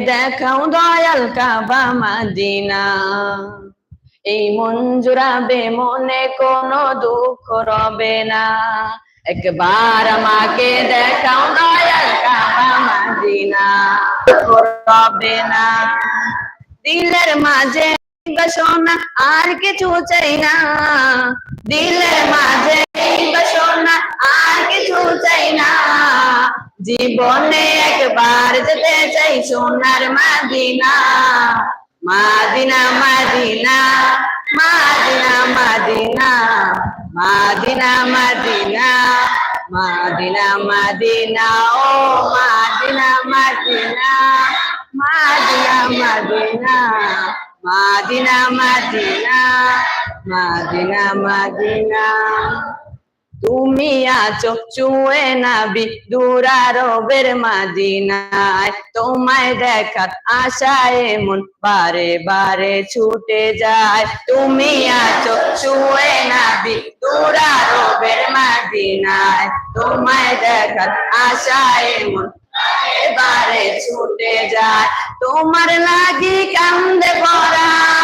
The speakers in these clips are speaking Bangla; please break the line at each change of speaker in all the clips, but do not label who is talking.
দেখাও দয়াল কাবা মাদিনা। এই মন জুড়াবে মনে কোনো দুঃখ রবে না। একবার আমাকে দেখাও দয়াল কাবা মাদিনা রবে না। দিলের মাঝে বাসনা আর কিছু চাই না। দিলের মাঝে বাসনা আর কিছু চাই না। জীবনে চাই সোনার মাদিনা মাদিনা মাদিনা মাদিনা মাদিনা মাদিনা মাদিনা মাদিনা মাদিনা ও মাদিনা মাদিনা মাদিনা মাদিনা মাদিনা মাদিনা মাদিনা মাদিনা তুমি আছো চুয়ে নাবি দুরারবের মাদিনায়। তোমায় দেখার আশায় মন বারে বারে ছুটে যায়। তুমি আছো চুয়ে নাবি দুরারবের মাদিনায়। তোমায় দেখার আশায় মন বারে বারে ছুটে যায়। তোমার লাগি কান্দে পরাণ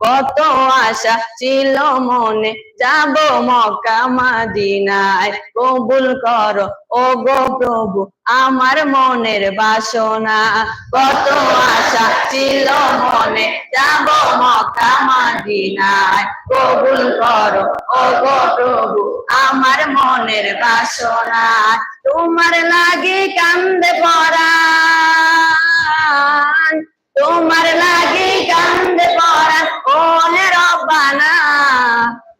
কত আশা ছিল মনে, যাব মক্কা মাদিনায়। কবুল করো ও গো প্রভু, আমার মনের বাসনা। কত আশা ছিল মনে, যাব মক্কা মাদিনায়। কবুল করো ও গো প্রভু, আমার মনের বাসনা। তোমার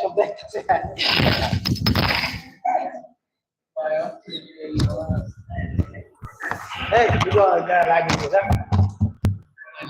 সব দেখতেছে Hey, you go, you gotta like
me,